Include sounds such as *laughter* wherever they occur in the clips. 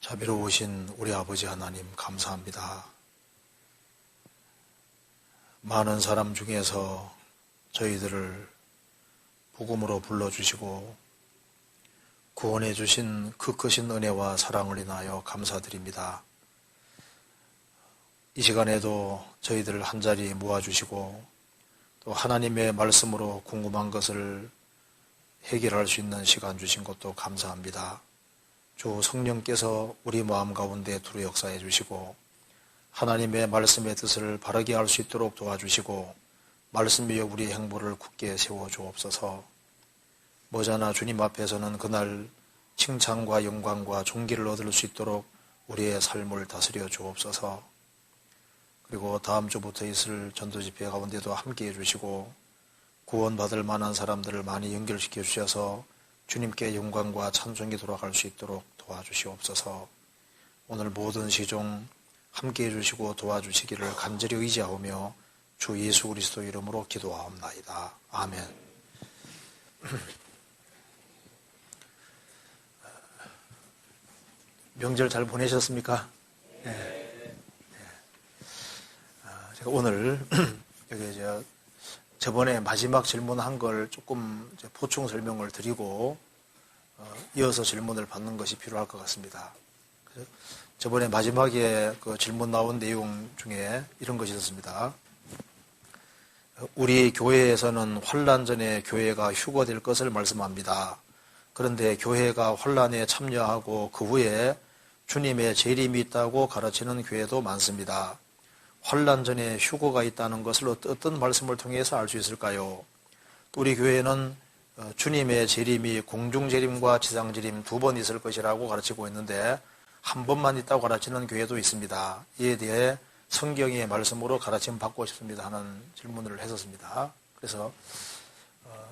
자비로우신 우리 아버지 하나님 감사합니다. 많은 사람 중에서 저희들을 복음으로 불러주시고 구원해 주신 그 크신 은혜와 사랑을 인하여 감사드립니다. 이 시간에도 저희들을 한자리 모아주시고 또 하나님의 말씀으로 궁금한 것을 해결할 수 있는 시간 주신 것도 감사합니다. 주 성령께서 우리 마음 가운데 두루 역사해 주시고 하나님의 말씀의 뜻을 바르게 할수 있도록 도와주시고 말씀 위에 우리 행보를 굳게 세워 주옵소서. 모자나 주님 앞에서는 그날 칭찬과 영광과 존귀를 얻을 수 있도록 우리의 삶을 다스려 주옵소서. 그리고 다음 주부터 있을 전도 집회 가운데도 함께 해 주시고 구원받을 만한 사람들을 많이 연결시켜 주셔서 주님께 영광과 찬송이 돌아갈 수 있도록 도와주시옵소서. 오늘 모든 시종 함께 해주시고 도와주시기를 간절히 의지하오며 주 예수 그리스도 이름으로 기도하옵나이다. 아멘. *clears throat* 명절 잘 보내셨습니까? 네. 제가 오늘 *clears throat* 여기 저 저번에 마지막 질문한 걸 조금 보충 설명을 드리고 어, 이어서 질문을 받는 것이 필요할 것 같습니다. 저번에 마지막에 그 질문 나온 내용 중에 이런 것이 있었습니다. 우리 교회에서는 환란 전에 교회가 휴거될 것을 말씀합니다. 그런데 교회가 환란에 참여하고 그 후에 주님의 재림이 있다고 가르치는 교회도 많습니다. 환란 전에 휴거가 있다는 것을 어떤 말씀을 통해서 알 수 있을까요? 우리 교회는 어, 주님의 재림이 공중 재림과 지상 재림 두 번 있을 것이라고 가르치고 있는데 한 번만 있다고 가르치는 교회도 있습니다. 이에 대해 성경의 말씀으로 가르침 받고 싶습니다 하는 질문을 했었습니다. 그래서 어,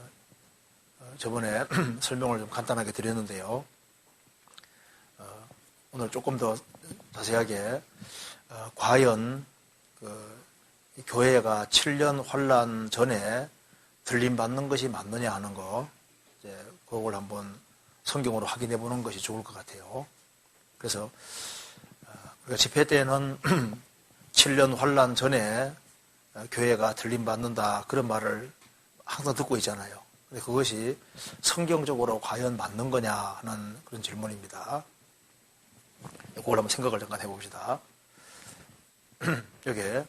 어, 저번에 *clears throat* 설명을 좀 간단하게 드렸는데요. 어, 오늘 조금 더 자세하게 어, 과연 그 교회가 7년 환란 전에 들림 받는 것이 맞느냐 하는 거 이제 그걸 한번 성경으로 확인해 보는 것이 좋을 것 같아요. 그래서 어, 집회 때는 *clears throat* 7년 환란 전에 어, 교회가 들림 받는다 그런 말을 항상 듣고 있잖아요. 근데 그것이 성경적으로 과연 맞는 거냐 하는 그런 질문입니다. 그걸 한번 생각을 잠깐 해봅시다. *clears throat* 여기에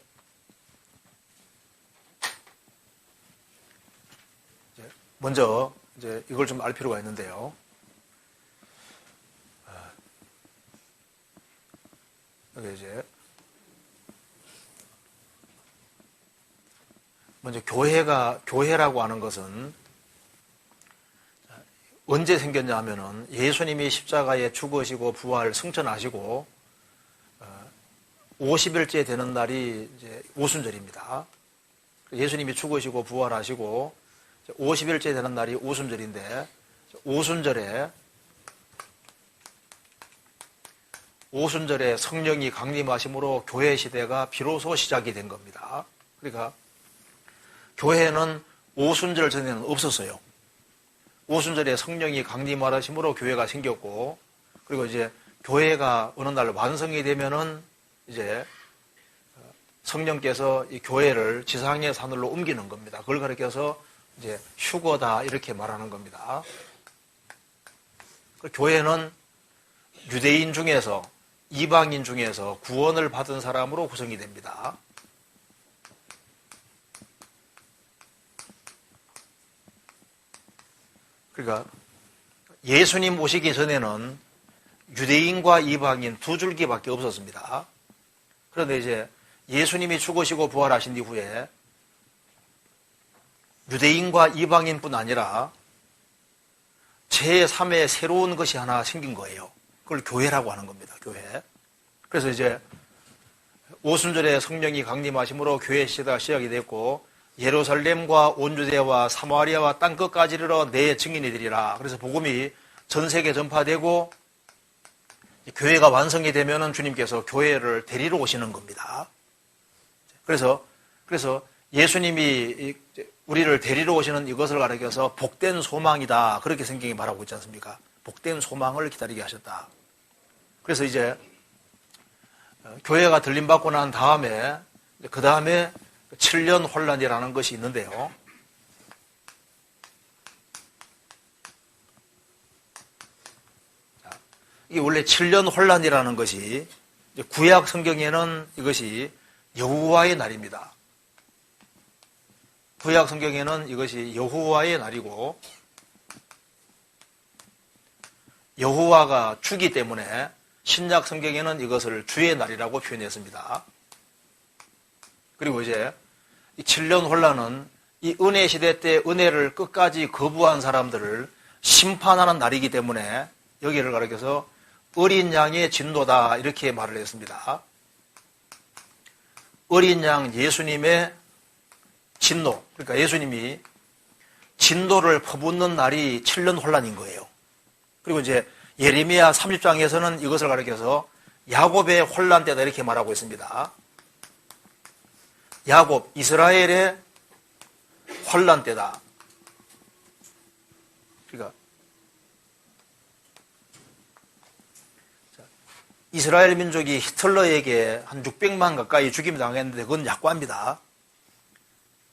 먼저 이제 이걸 좀 알 필요가 있는데요. 여기 이제 먼저 교회가 교회라고 하는 것은 언제 생겼냐 하면은 예수님이 십자가에 죽으시고 부활 승천하시고 50일째 어, 되는 날이 이제 오순절입니다. 예수님이 죽으시고 부활하시고 50일째 되는 날이 오순절인데 오순절에 오순절에 성령이 강림하심으로 교회 시대가 비로소 시작이 된 겁니다. 그러니까 교회는 오순절 전에는 없었어요. 오순절에 성령이 강림하심으로 교회가 생겼고 그리고 이제 교회가 어느 날 완성이 되면은 이제 성령께서 이 교회를 지상의 산으로 옮기는 겁니다. 그걸 가리켜서 이제 휴거다 이렇게 말하는 겁니다. 그 교회는 유대인 중에서 이방인 중에서 구원을 받은 사람으로 구성이 됩니다. 그러니까 예수님 오시기 전에는 유대인과 이방인 두 줄기밖에 없었습니다. 그런데 이제 예수님이 죽으시고 부활하신 이후에 유대인과 이방인뿐 아니라 제3의 새로운 것이 하나 생긴 거예요. 그걸 교회라고 하는 겁니다. 교회. 그래서 이제 오순절에 성령이 강림하심으로 교회 시대가 시작이 됐고 예루살렘과 온주대와 사마리아와 땅 끝까지 이르러 내 증인이 되리라. 그래서 복음이 전 세계 전파되고 교회가 완성이 되면은 주님께서 교회를 데리러 오시는 겁니다. 그래서 그래서 예수님이 우리를 데리러 오시는 이것을 가리켜서 복된 소망이다. 그렇게 성경이 말하고 있지 않습니까? 복된 소망을 기다리게 하셨다. 그래서 이제 어, 교회가 들림받고 난 다음에 그 다음에 7년 혼란이라는 것이 있는데요. 이게 원래 7년 혼란이라는 것이 구약 성경에는 이것이 여호와의 날입니다. 구약 성경에는 이것이 여호와의 날이고 여호와가 주기 때문에 신약 성경에는 이것을 주의 날이라고 표현했습니다. 그리고 이제 이 7년 혼란은 이 은혜 시대 때 은혜를 끝까지 거부한 사람들을 심판하는 날이기 때문에 여기를 가리켜서 어린 양의 진노다 이렇게 말을 했습니다. 어린 양 예수님의 진노 그러니까 예수님이 진노를 퍼붓는 날이 7년 혼란인 거예요. 그리고 이제 예레미야 30장에서는 이것을 가리켜서 야곱의 혼란 때다 이렇게 말하고 있습니다. 야곱 이스라엘의 혼란 때다. 그러니까 이스라엘 민족이 히틀러에게 한 600만 가까이 죽임 당했는데 그건 약관입니다.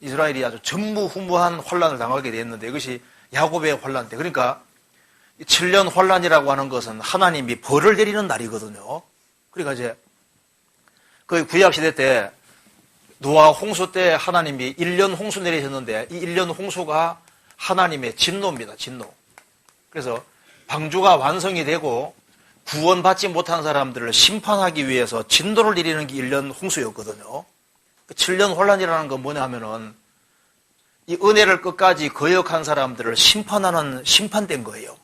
이스라엘이 아주 전무후무한 혼란을 당하게 됐는데 이것이 야곱의 혼란 때 그러니까 7년 혼란이라고 하는 것은 하나님이 벌을 내리는 날이거든요. 그러니까 이제 그 구약 시대 때 노아 홍수 때 하나님이 1년 홍수 내리셨는데 이 1년 홍수가 하나님의 진노입니다. 진노. 그래서 방주가 완성이 되고 구원받지 못한 사람들을 심판하기 위해서 진도를 내리는 게 1년 홍수였거든요. 7년 그 혼란이라는 건 뭐냐 하면은 이 은혜를 끝까지 거역한 사람들을 심판하는 심판된 거예요.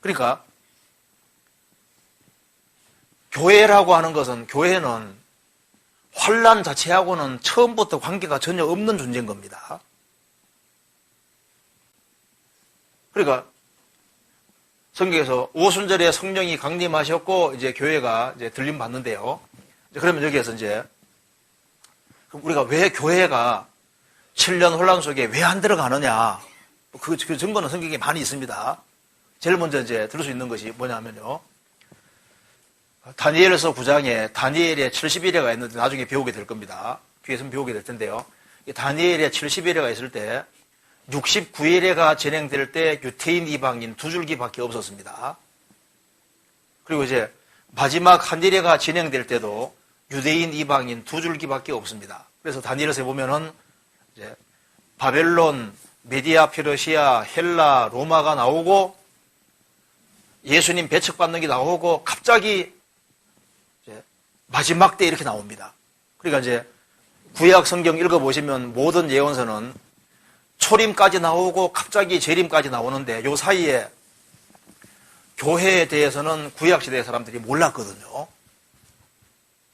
그러니까 교회라고 하는 것은 교회는 환란 자체하고는 처음부터 관계가 전혀 없는 존재인 겁니다. 그러니까 성경에서 오순절에 성령이 강림하셨고 이제 교회가 이제 들림 받는데요. 그러면 여기에서 이제 우리가 왜 교회가 7년 혼란 속에 왜 안 들어가느냐? 그, 그 증거는 성경에 많이 있습니다. 제일 먼저 이제 들을 수 있는 것이 뭐냐면요. 다니엘서 9장에 다니엘의 70일회가 있는데 나중에 배우게 될 겁니다. 뒤에서 배우게 될 텐데요. 다니엘의 70일회가 있을 때 69일회가 진행될 때 유태인 이방인 두 줄기밖에 없었습니다. 그리고 이제 마지막 한일회가 진행될 때도 유대인 이방인 두 줄기밖에 없습니다. 그래서 다니엘서에 보면은 이제 바벨론, 메디아, 페르시아, 헬라, 로마가 나오고 예수님 배척받는 게 나오고 갑자기 마지막 때 이렇게 나옵니다. 그러니까 이제 구약 성경 읽어보시면 모든 예언서는 초림까지 나오고 갑자기 재림까지 나오는데 요 사이에 교회에 대해서는 구약시대 사람들이 몰랐거든요.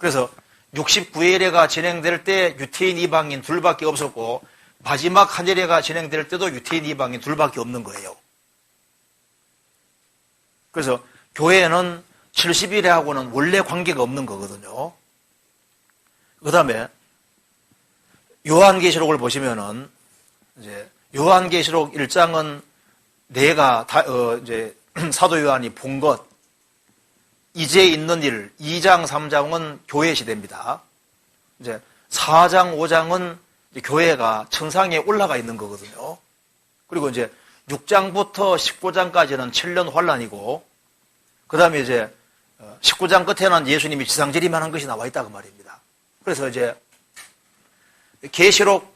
그래서 69일회가 진행될 때 유태인 이방인 둘밖에 없었고 마지막 한일회가 진행될 때도 유태인 이방인 둘밖에 없는 거예요. 그래서 교회는 70일회하고는 원래 관계가 없는 거거든요. 그 다음에 요한계시록을 보시면은 이제 요한계시록 1장은 내가 다, 어, 이제 *clears throat* 사도 요한이 본 것, 이제 있는 일, 2장, 3장은 교회 시대입니다. 이제 4장, 5장은 이제 교회가 천상에 올라가 있는 거거든요. 그리고 이제 6장부터 19장까지는 7년 환란이고, 그 다음에 이제 19장 어, 끝에는 예수님이 지상재림하는 것이 나와 있다고 말입니다. 그래서 이제 계시록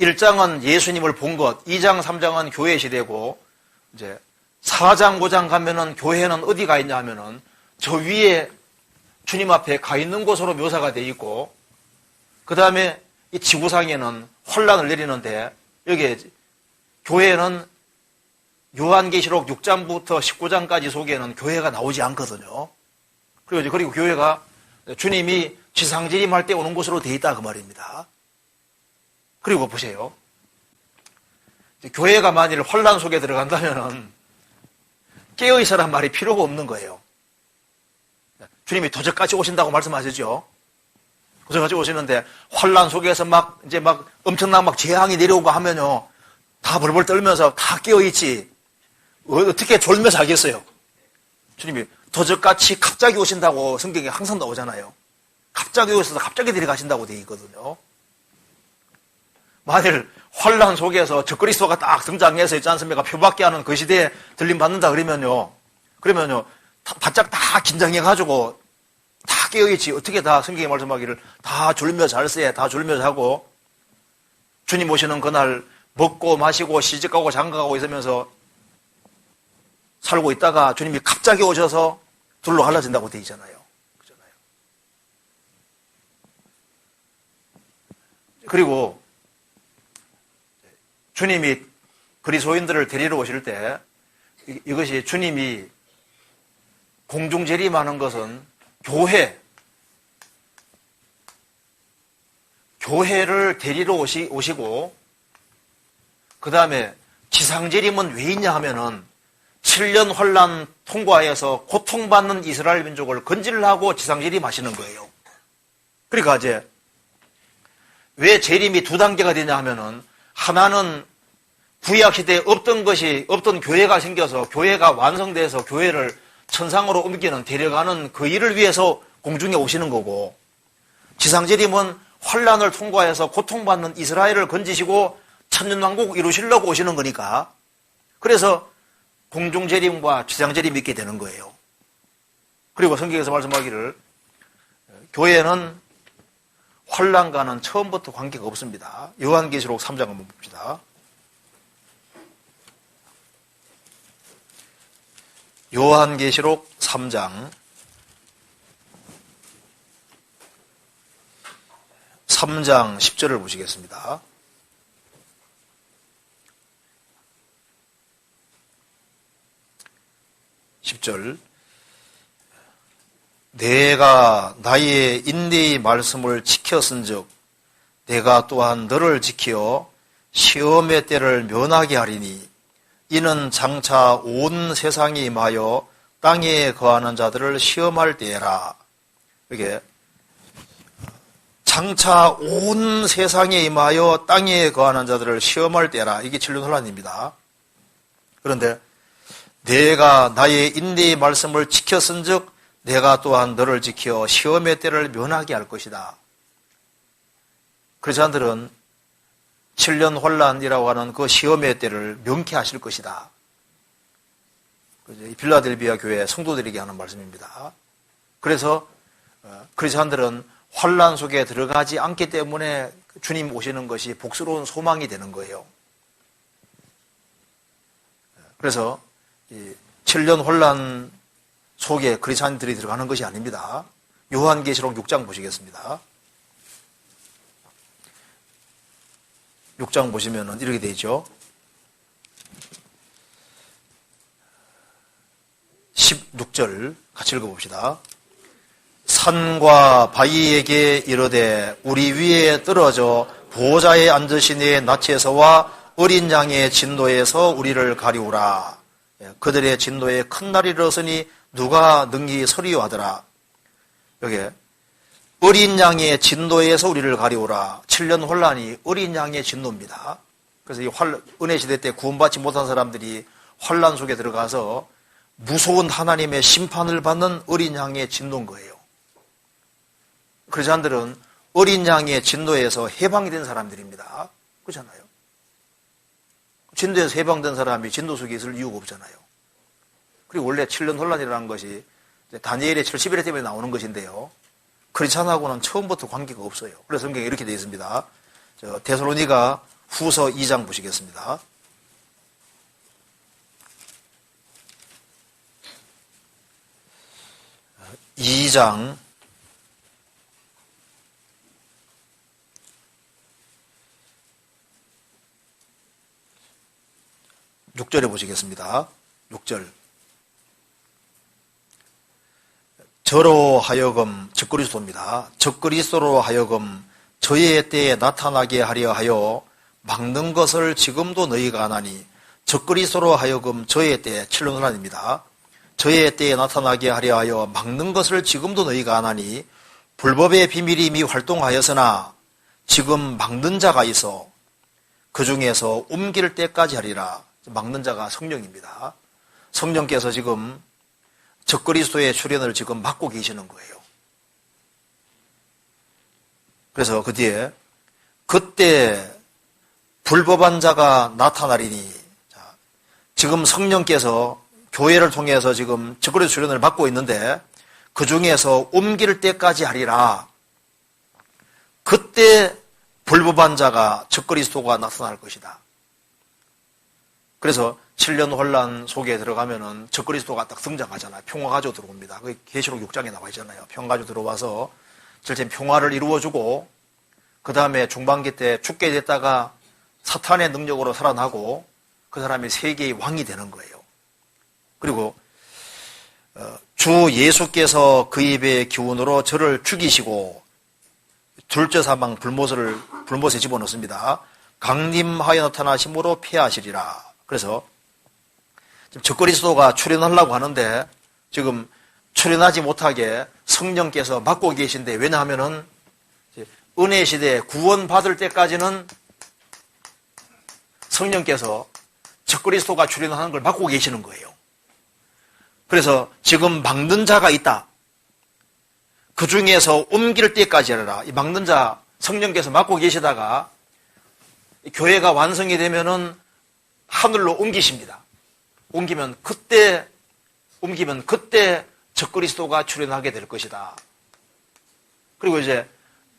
1장은 예수님을 본 것, 2장, 3장은 교회 시대고, 이제 4장, 5장 가면은 교회는 어디 가 있냐 하면은 저 위에 주님 앞에 가 있는 곳으로 묘사가 돼 있고, 그 다음에 이 지구상에는 혼란을 내리는데, 여기에 교회는 요한계시록 6장부터 19장까지 속에는 교회가 나오지 않거든요. 그리고 그리고 교회가 주님이 지상진임할 때 오는 곳으로 돼 있다 그 말입니다. 그리고 보세요. 교회가 만일 혼란 속에 들어간다면 깨어 있어란 말이 필요가 없는 거예요. 주님이 도적까지 오신다고 말씀하시죠. 도적까지 오시는데 혼란 속에서 막 이제 막 엄청난 막 재앙이 내려오고 하면요. 다 벌벌 떨면서 다 깨어 있지. 어, 어떻게 졸며 자겠어요? 주님이 도적같이 갑자기 오신다고 성경에 항상 나오잖아요. 갑자기 오셔서 갑자기 데려가신다고 되어 있거든요. 만일 환란 속에서 적그리스도가 딱 등장해서 있지 않습니까? 표밖에 하는 그 시대에 들림 받는다 그러면요. 그러면요. 다, 바짝 다 긴장해가지고 다 깨어있지. 어떻게 다 성경에 말씀하기를 다 졸며 잘 세, 다 졸며 자고 주님 오시는 그날 먹고 마시고 시집가고 장가가고 있으면서 살고 있다가 주님이 갑자기 오셔서 둘로 갈라진다고 되어 있잖아요. 그리고 주님이 그리스도인들을 데리러 오실 때 이- 이것이 주님이 공중 재림하는 것은 교회 교회를 데리러 오시, 오시고 그 다음에 지상 재림은 왜 있냐 하면은 7년 환란 통과해서 고통받는 이스라엘 민족을 건질하고 지상 재림하시는 거예요. 그러니까 이제 왜 재림이 두 단계가 되냐 하면은 하나는 구약 시대에 없던 것이 없던 교회가 생겨서 교회가 완성돼서 교회를 천상으로 옮기는 데려가는 그 일을 위해서 공중에 오시는 거고 지상재림은 환란을 통과해서 고통받는 이스라엘을 건지시고 천년왕국 이루시려고 오시는 거니까 그래서 공중재림과 지상재림이 있게 되는 거예요. 그리고 성경에서 말씀하기를 교회는 환란과는 처음부터 관계가 없습니다. 요한계시록 3장 한번 봅시다. 요한계시록 3장 3장 10절을 보시겠습니다. (10절) 내가 나의 인내의 말씀을 지켰은즉 내가 또한 너를 지켜 시험의 때를 면하게 하리니 이는 장차 온 세상에 임하여 땅에 거하는 자들을 시험할 때라. 이게 장차 온 세상에 임하여 땅에 거하는 자들을 시험할 때라. 이게 진륜 혼란입니다. 그런데 내가 나의 인내의 말씀을 지켰은즉 내가 또한 너를 지켜 시험의 때를 면하게 할 것이다. 그리스도인들은 7년 혼란이라고 하는 그 시험의 때를 명쾌 하실 것이다. 빌라델비아 교회 성도들에게 하는 말씀입니다. 그래서 어, 그리스도인들은 환란 속에 들어가지 않기 때문에 주님 오시는 것이 복스러운 소망이 되는 거예요. 그래서 7년 혼란 속에 그리스도인들이 들어가는 것이 아닙니다. 요한계시록 6장 보시겠습니다. 6장 보시면 이렇게 되죠. 16절 같이 읽어봅시다. 산과 바위에게 이르되 우리 위에 떨어져 보호자에 앉으시니 낯에서와 어린 양의 진노에서 우리를 가리우라. 예, 그들의 진노에 큰 날이 일어서니 누가 능히 서리하더라. 여기 어린 양의 진노에서 우리를 가리오라. 7년 혼란이 어린 양의 진노입니다. 그래서 이 환, 은혜 시대 때 구원받지 못한 사람들이 환란 속에 들어가서 무서운 하나님의 심판을 받는 어린 양의 진노인 거예요. 그리스도인들은 어린 양의 진노에서 해방이 된 사람들입니다. 그렇잖아요. 진도에서 해방된 사람이 진도 속에 있을 이유가 없잖아요. 그리고 원래 7년 혼란이라는 것이 다니엘의 70일 때문에 나오는 것인데요. 크리스찬하고는 처음부터 관계가 없어요. 그래서 성경에 이렇게 되어 있습니다. 저 데살로니가 후서 2장 보시겠습니다. (2장) 6절에 보시겠습니다. 6절. 저로 하여금 적그리스도입니다. 적그리스도로 하여금 저의 때에 나타나게 하려 하여 막는 것을 지금도 너희가 하나니 적그리스도로 하여금 저의 때에 칠론환입니다. 저의 때에 나타나게 하려 하여 막는 것을 지금도 너희가 하나니 불법의 비밀이 이미 활동하였으나 지금 막는 자가 있어 그 중에서 옮길 때까지 하리라. 막는 자가 성령입니다. 성령께서 지금 적그리스도의 출현을 지금 막고 계시는 거예요. 그래서 그 뒤에 그때 불법한 자가 나타나리니 자, 지금 성령께서 교회를 통해서 지금 적그리스도 출현을 막고 있는데 그 중에서 옮길 때까지 하리라. 그때 불법한 자가 적그리스도가 나타날 것이다. 그래서 7년 혼란 속에 들어가면은 적그리스도가 딱 등장하잖아요. 평화 가지고 들어옵니다. 그 계시록 6장에 나와 있잖아요. 평화 가지고 들어와서 절대 평화를 이루어주고 그 다음에 중반기 때 죽게 됐다가 사탄의 능력으로 살아나고 그 사람이 세계의 왕이 되는 거예요. 그리고 어, 주 예수께서 그 입의 기운으로 저를 죽이시고 둘째 사망 불못을 불못에 집어넣습니다. 강림하여 나타나심으로 폐하시리라. 그래서 지금 적그리스도가 출현하려고 하는데 지금 출현하지 못하게 성령께서 막고 계신데 왜냐하면은 은혜 시대 구원 받을 때까지는 성령께서 적그리스도가 출현하는 걸 막고 계시는 거예요. 그래서 지금 막는 자가 있다. 그 중에서 옮길 때까지 하라. 이 막는 자 성령께서 막고 계시다가 교회가 완성이 되면은 하늘로 옮기십니다. 옮기면 그때 옮기면 그때 적그리스도가 출현하게 될 것이다. 그리고 이제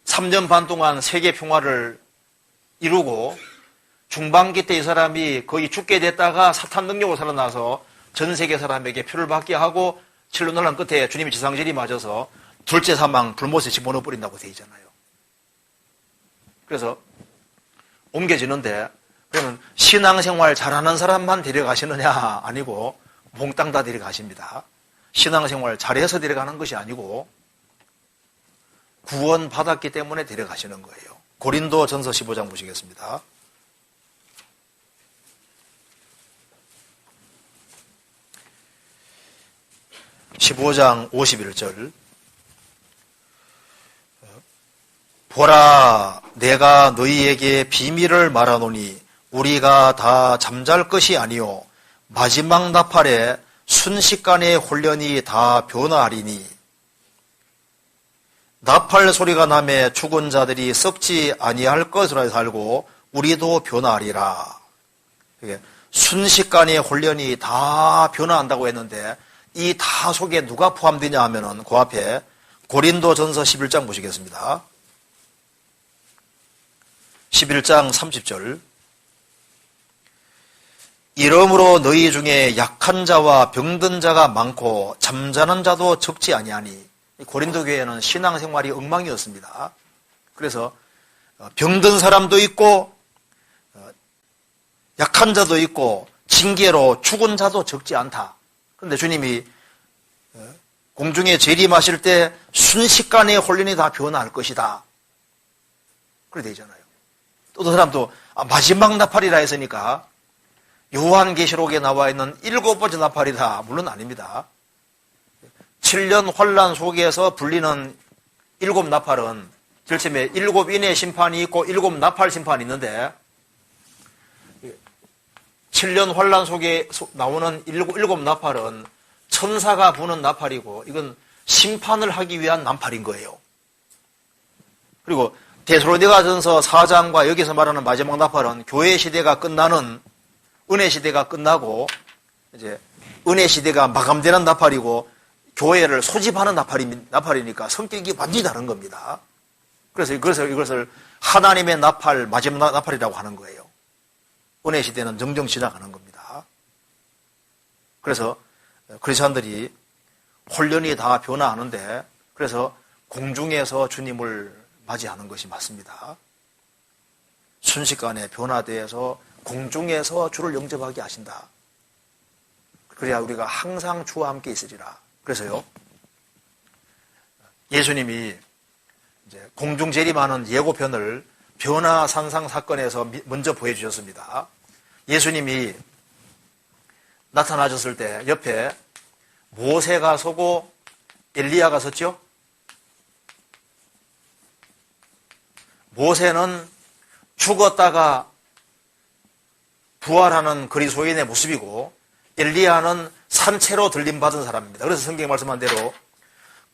3년 반 동안 세계 평화를 이루고 중반기 때 이 사람이 거의 죽게 됐다가 사탄 능력으로 살아나서 전 세계 사람에게 표를 받게 하고 7년 논란 끝에 주님이 지상질이 맞아서 둘째 사망 불못에 집어넣어 버린다고 되어 있잖아요. 그래서 옮겨지는데 그러면 신앙생활 잘하는 사람만 데려가시느냐 아니고 몽땅 다 데려가십니다. 신앙생활 잘해서 데려가는 것이 아니고 구원 받았기 때문에 데려가시는 거예요. 고린도 전서 15장 보시겠습니다. 15장 51절. 보라, 내가 너희에게 비밀을 말하노니 우리가 다 잠잘 것이 아니요 마지막 나팔에 순식간에 훈련이 다 변화하리니 나팔 소리가 남에 죽은 자들이 썩지 아니할 것으로 살고 우리도 변화하리라. 순식간에 훈련이 다 변화한다고 했는데 이 다 속에 누가 포함되냐 하면은 그 앞에 고린도 전서 11장 보시겠습니다. 11장 30절. 이러므로 너희 중에 약한 자와 병든 자가 많고 잠자는 자도 적지 아니하니 고린도 교회는 신앙생활이 엉망이었습니다. 그래서 어, 병든 사람도 있고 어, 약한 자도 있고 징계로 죽은 자도 적지 않다. 그런데 주님이 어, 공중에 재림하실 때 순식간에 혼련이 다 변화할 것이다. 그래 되잖아요. 또 어떤 사람도 아, 마지막 나팔이라 했으니까 요한계시록에 나와 있는 일곱 번째 나팔이다. 물론 아닙니다. 7년 환란 속에서 불리는 일곱 나팔은 절침에 일곱 인의 심판이 있고 일곱 나팔 심판이 있는데 7년 환란 속에 나오는 일곱, 나팔은 천사가 부는 나팔이고 이건 심판을 하기 위한 나팔인 거예요. 그리고 데스로니가전서 4장과 여기서 말하는 마지막 나팔은 교회 시대가 끝나는 은혜 시대가 끝나고 이제 은혜 시대가 마감되는 나팔이고 교회를 소집하는 나팔이, 나팔이니까 성격이 완전히 다른 겁니다. 그래서 이것을, 이것을 하나님의 나팔, 마지막 나팔이라고 하는 거예요. 은혜 시대는 정정 지나가는 겁니다. 그래서 크리스천들이 혼련이 다 변화하는데 그래서 공중에서 주님을 맞이하는 것이 맞습니다. 순식간에 변화되어서 공중에서 주를 영접하게 하신다. 그래야 우리가 항상 주와 함께 있으리라. 그래서요, 예수님이 이제 공중 재림하는 예고편을 변화 산상 사건에서 먼저 보여주셨습니다. 예수님이 나타나셨을 때 옆에 모세가 서고 엘리야가 섰죠? 모세는 죽었다가 부활하는 그리스도인의 모습이고 엘리야는 산채로 들림받은 사람입니다. 그래서 성경 말씀한 대로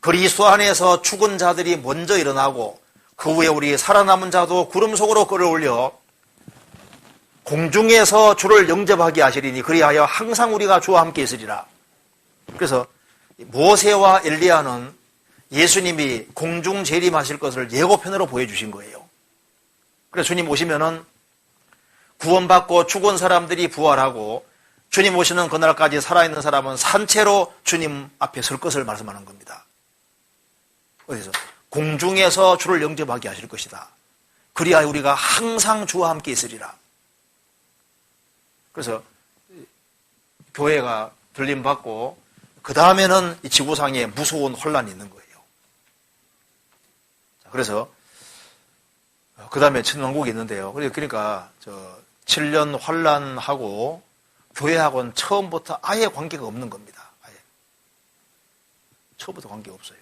그리스도 안에서 죽은 자들이 먼저 일어나고 그 후에 우리 살아남은 자도 구름 속으로 끌어올려 공중에서 주를 영접하게 하시리니 그리하여 항상 우리가 주와 함께 있으리라. 그래서 모세와 엘리야는 예수님이 공중 재림하실 것을 예고편으로 보여주신 거예요. 그래서 주님 오시면은 구원받고 죽은 사람들이 부활하고 주님 오시는 그날까지 살아있는 사람은 산채로 주님 앞에 설 것을 말씀하는 겁니다. 어디서? 공중에서 주를 영접하게 하실 것이다. 그리하여 우리가 항상 주와 함께 있으리라. 그래서 교회가 들림받고 그 다음에는 이 지구상에 무서운 혼란이 있는 거예요. 그래서 그 다음에 천왕국이 있는데요. 그러니까 저 7년 환란하고 교회하고는 처음부터 아예 관계가 없는 겁니다. 아예. 처음부터 관계가 없어요.